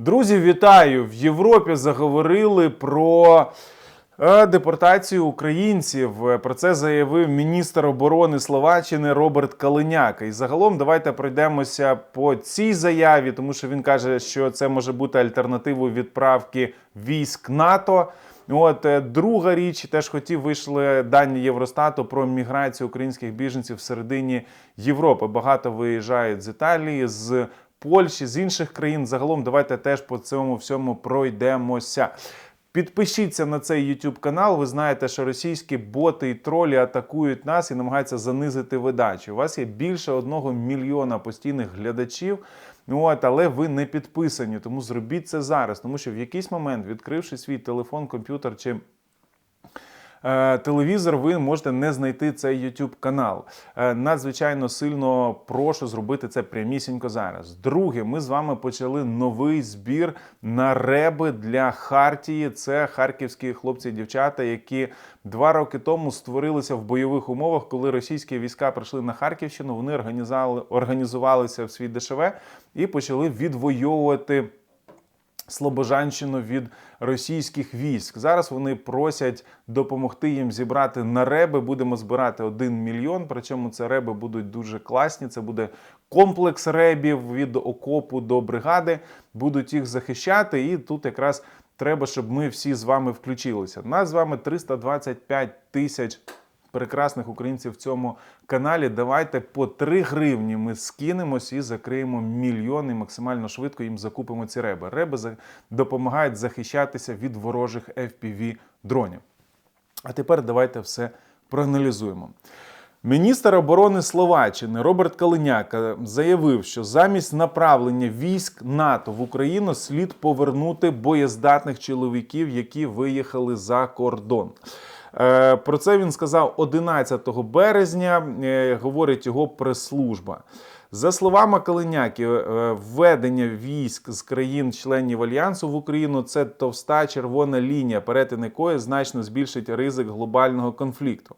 Друзі, вітаю! В Європі заговорили про е, депортацію українців. Про це заявив міністр оборони Словаччини Роберт Калиняк. І загалом давайте пройдемося по цій заяві, тому що він каже, що це може бути альтернативою відправки військ НАТО. От е, друга річ, теж хотів вийшли дані Євростату про міграцію українських біженців в середині Європи. Багато виїжджають з Італії, з Польщі, з інших країн. Загалом давайте теж по цьому всьому пройдемося. Підпишіться на цей YouTube канал. Ви знаєте, що російські боти і тролі атакують нас і намагаються занизити видачу. У вас є більше одного мільйона постійних глядачів. От, але ви не підписані, тому зробіть це зараз. Тому що в якийсь момент, відкривши свій телефон, комп'ютер чи телевізор, ви можете не знайти цей YouTube канал. Е, надзвичайно сильно прошу зробити це прямісінько зараз. Друге, ми з вами почали новий збір на реби для Хартії. Це харківські хлопці і дівчата, які два роки тому створилися в бойових умовах, коли російські війська прийшли на Харківщину. Вони організували, організувалися в свій ДШВ і почали відвоювати. Слобожанщину від російських військ. Зараз вони просять допомогти їм зібрати на реби. Будемо збирати 1 мільйон. Причому це реби будуть дуже класні. Це буде комплекс ребів від окопу до бригади. Будуть їх захищати. І тут якраз треба, щоб ми всі з вами включилися. Нас з вами 325 тисяч прекрасних українців в цьому каналі. Давайте по 3 гривні ми скинемось і закриємо мільйон і максимально швидко їм закупимо ці реби. Реби допомагають захищатися від ворожих FPV дронів. А тепер давайте все проаналізуємо. Міністр оборони Словаччини Роберт Калиняк е, заявив, що замість направлення військ НАТО в Україну слід повернути боєздатних чоловіків, які виїхали за кордон. Е, Про це він сказав 11 березня, е, говорить його прес-служба. За словами Калиняки, е, введення військ з країн-членів альянсу в Україну це товста червона лінія, перетин якої значно збільшить ризик глобального конфлікту.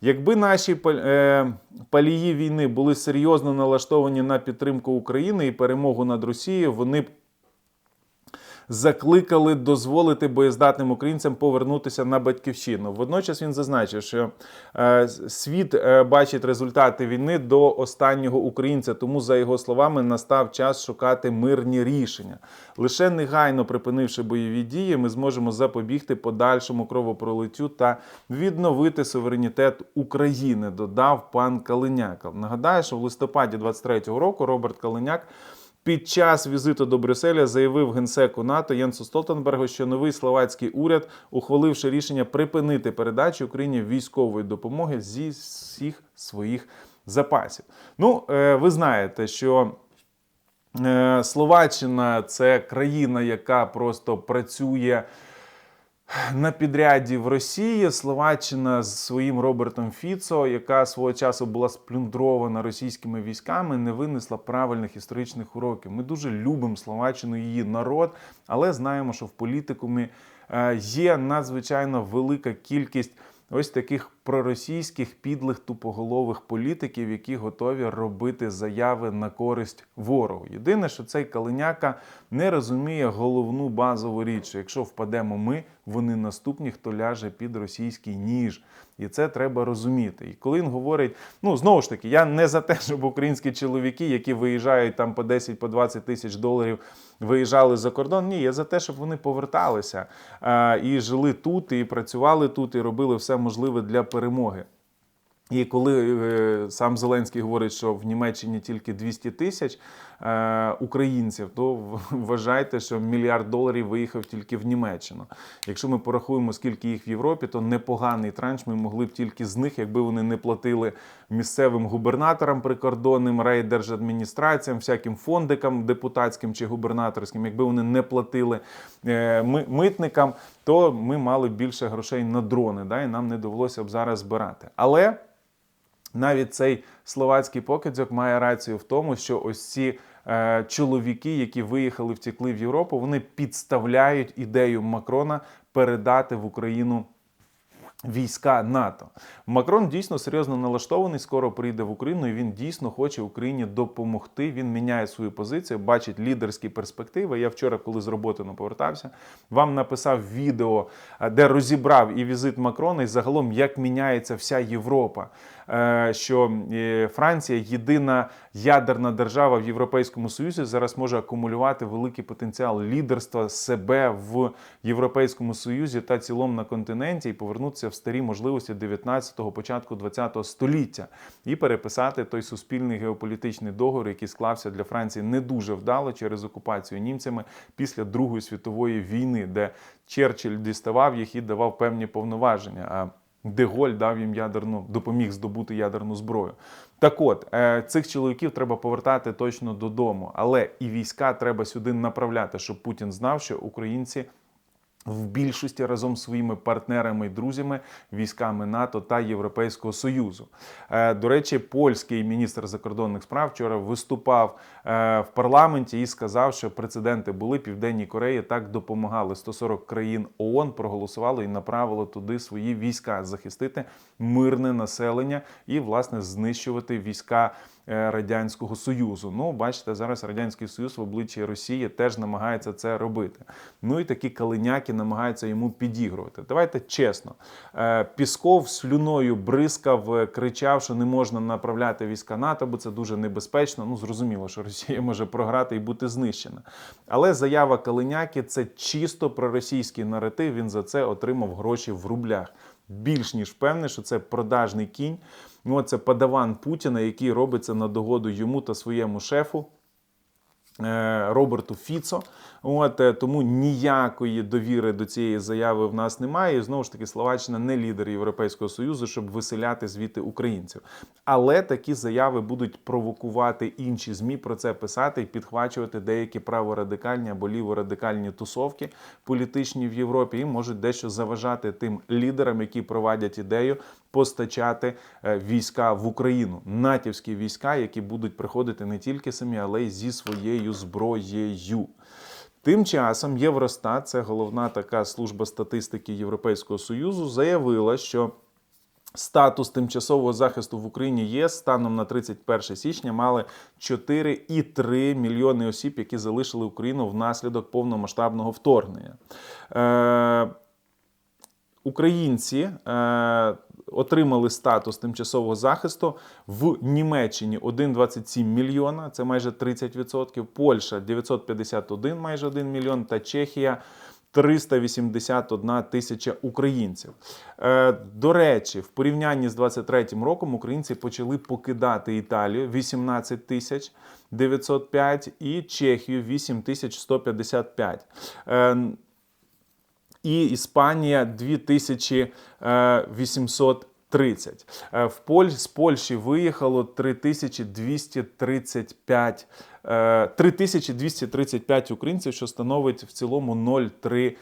Якби наші пал- палії війни були серйозно налаштовані на підтримку України і перемогу над Росією, вони б закликали дозволити боєздатним українцям повернутися на батьківщину. Водночас він зазначив, що е, світ е, бачить результати війни до останнього українця. Тому, за його словами, настав час шукати мирні рішення. Лише негайно припинивши бойові дії, ми зможемо запобігти подальшому кровопролиттю та відновити суверенітет України. Додав пан Калиняк. Нагадаю, що в листопаді 23-го року Роберт Калиняк. Під час візиту до Брюсселя заявив генсеку НАТО Єнсу Столтенбергу, що новий словацький уряд, ухваливши рішення припинити передачу Україні військової допомоги зі всіх своїх запасів. Ну, е, ви знаєте, що е, Словаччина це країна, яка просто працює на підряді в Росії Словаччина з своїм Робертом Фіцо, яка свого часу була сплюндрована російськими військами, не винесла правильних історичних уроків. Ми дуже любимо Словаччину, її народ, але знаємо, що в політикумі е, є надзвичайно велика кількість. Ось таких проросійських підлих тупоголових політиків, які готові робити заяви на користь ворогу. Єдине, що цей Калиняка не розуміє головну базову річ: якщо впадемо ми, вони наступні, хто ляже під російський ніж. І це треба розуміти. І коли він говорить, ну знову ж таки, я не за те, щоб українські чоловіки, які виїжджають там по 10 по 20 тисяч доларів, виїжджали за кордон. Ні, я за те, щоб вони поверталися а, і жили тут, і працювали тут, і робили все можливе для перемоги. І коли е, сам Зеленський говорить, що в Німеччині тільки 200 тисяч е, українців, то вважайте, що мільярд доларів виїхав тільки в Німеччину. Якщо ми порахуємо, скільки їх в Європі, то непоганий транш ми могли б тільки з них, якби вони не платили місцевим губернаторам прикордонним, райдержадміністраціям, всяким фондикам депутатським чи губернаторським, якби вони не платили е, митникам, то ми мали б більше грошей на дрони, да, і нам не довелося б зараз збирати. Але навіть цей словацький покидьок має рацію в тому, що ось ці е, чоловіки, які виїхали, втекли в Європу, вони підставляють ідею Макрона передати в Україну Війська НАТО Макрон дійсно серйозно налаштований. Скоро прийде в Україну. і Він дійсно хоче Україні допомогти. Він міняє свою позицію, бачить лідерські перспективи. Я вчора, коли з роботи не повертався, вам написав відео, е, де розібрав і візит Макрона, і загалом як міняється вся Європа. Е, Що Франція єдина ядерна держава в Європейському Союзі зараз може акумулювати великий потенціал лідерства себе в Європейському Союзі та цілому на континенті і повернутися в старі можливості 19-го, початку 20-го століття і переписати той суспільний геополітичний договор, який склався для Франції не дуже вдало через окупацію німцями після Другої світової війни, де Черчилль діставав їх і давав певні повноваження. Деголь дав їм ядерну, допоміг здобути ядерну зброю. Так от, е, цих чоловіків треба повертати точно додому, але і війська треба сюди направляти, щоб Путін знав, що українці. В більшості разом з своїми партнерами і друзями, військами НАТО та Європейського Союзу. Е, До речі, польський міністр закордонних справ вчора виступав е, в парламенті і сказав, що прецеденти були Південній Кореї так допомагали. 140 країн ООН проголосувало і направило туди свої війська захистити мирне населення і власне знищувати війська. Е, Радянського Союзу. Ну, бачите, зараз Радянський Союз в обличчі Росії теж намагається це робити. Ну і такі калиняки намагаються йому підігрувати. Давайте чесно. Е, Пісков слюною бризкав, е, кричав, що не можна направляти війська НАТО, бо це дуже небезпечно. Ну, зрозуміло, що Росія може програти і бути знищена. Але заява Калиняки це чисто проросійський наратив. Він за це отримав гроші в рублях. Більш ніж певний, що це продажний кінь. Ну, це подаван Путіна, який робиться на догоду йому та своєму шефу. е, Роберту Фіцо, от е, тому ніякої довіри до цієї заяви в нас немає. І знову ж таки, Словаччина не лідер Європейського союзу, щоб виселяти звідти українців. Але такі заяви будуть провокувати інші змі про це писати і підхвачувати деякі праворадикальні або ліворадикальні тусовки політичні в Європі і можуть дещо заважати тим лідерам, які провадять ідею постачати е, війська в Україну, натівські війська, які будуть приходити не тільки самі, але й зі своєю зброєю. Тим часом Євростат, це головна така служба статистики Європейського Союзу, заявила, що статус тимчасового захисту в Україні ЄС станом на 31 січня мали 4,3 мільйони осіб, які залишили Україну внаслідок повномасштабного вторгнення. Е, Українці е, отримали статус тимчасового захисту в Німеччині 1,27 мільйона, це майже 30%, Польща 951, майже 1 мільйон, та Чехія 381 тисяча українців. Е, До речі, в порівнянні з 23 роком українці почали покидати Італію 18 тисяч 905 і Чехію 8 тисяч 155. Е, і Іспанія 2830. Е, В Поль... З Польщі виїхало 3235 е, 3235 українців, що становить в цілому 0,3%.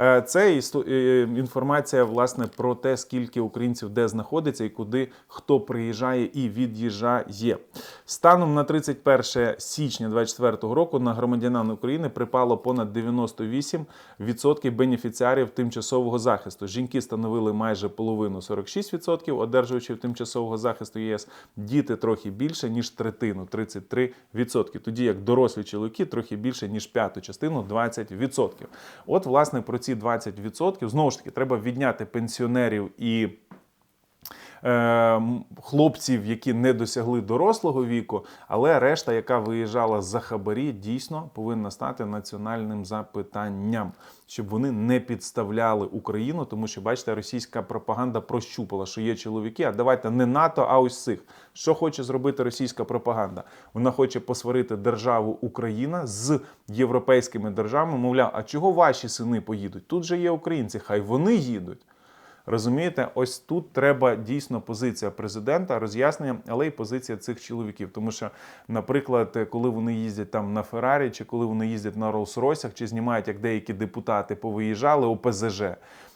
Е, Це е, інформація власне про те, скільки українців де знаходиться і куди хто приїжджає і від'їжджає. Станом на 31 січня 2024 року на громадянин України припало понад 98% бенефіціарів тимчасового захисту. Жінки становили майже половину 46%, одержувачів тимчасового захисту ЄС. Діти трохи більше ніж третину 33%. Тоді як дорослі чоловіки трохи більше ніж п'яту частину 20%. От, власне, про ці 20% знову ж таки треба відняти пенсіонерів і е, хлопців, які не досягли дорослого віку, але решта, яка виїжджала за хабарі, дійсно повинна стати національним запитанням, щоб вони не підставляли Україну, тому що бачите, російська пропаганда прощупала, що є чоловіки. А давайте не НАТО, а ось цих. Що хоче зробити російська пропаганда? Вона хоче посварити державу Україна з європейськими державами. Мовляв, а чого ваші сини поїдуть? Тут же є українці, хай вони їдуть. Розумієте, ось тут треба дійсно позиція президента, роз'яснення, але й позиція цих чоловіків. Тому що, наприклад, коли вони їздять там на Феррарі, чи коли вони їздять на Роллс-Ройсах, чи знімають, як деякі депутати повиїжджали ОПЗЖ,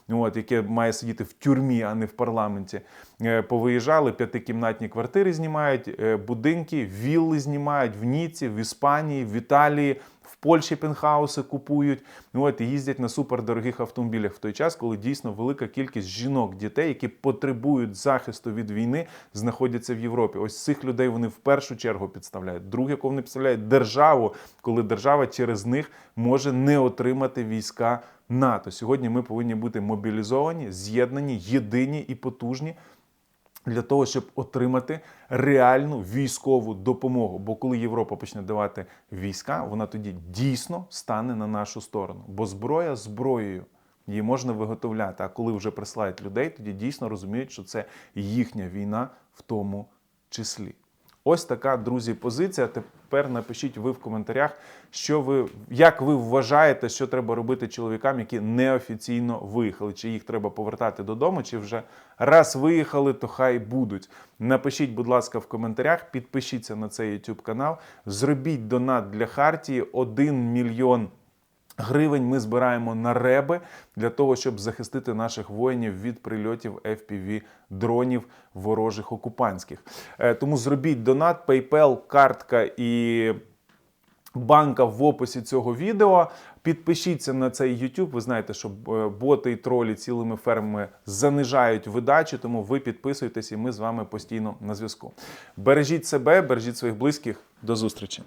От, яке має сидіти в тюрмі, а не в парламенті. Е, Повиїжджали, п'ятикімнатні квартири знімають, е, будинки, вілли знімають в Ніці, в Іспанії, в Італії, в Польщі пентхауси купують. Ну от і їздять на супердорогих автомобілях в той час, коли дійсно велика кількість жінок, дітей, які потребують захисту від війни, знаходяться в Європі. Ось цих людей вони в першу чергу підставляють. Друге, кого вони підставляють державу, коли держава через них може не отримати війська НАТО. Сьогодні ми повинні бути мобілізовані, з'єднані, єдині і потужні для того, щоб отримати реальну військову допомогу. Бо коли Європа почне давати війська, вона тоді дійсно стане на нашу сторону. Бо зброя зброєю. Її можна виготовляти. А коли вже присилають людей, тоді дійсно розуміють, що це їхня війна в тому числі. Ось така, друзі, позиція. Тепер напишіть ви в коментарях, що ви, як ви вважаєте, що треба робити чоловікам, які неофіційно виїхали. Чи їх треба повертати додому, чи вже раз виїхали, то хай будуть. Напишіть, будь ласка, в коментарях, підпишіться на цей YouTube канал, зробіть донат для Хартії 1 мільйон. Гривень ми збираємо на реби для того, щоб захистити наших воїнів від прильотів fpv дронів ворожих окупантських. Е, Тому зробіть донат, PayPal, картка і банка в описі цього відео. Підпишіться на цей YouTube. Ви знаєте, що е, боти і тролі цілими фермами занижають видачі, тому ви підписуйтесь і ми з вами постійно на зв'язку. Бережіть себе, бережіть своїх близьких. До зустрічі!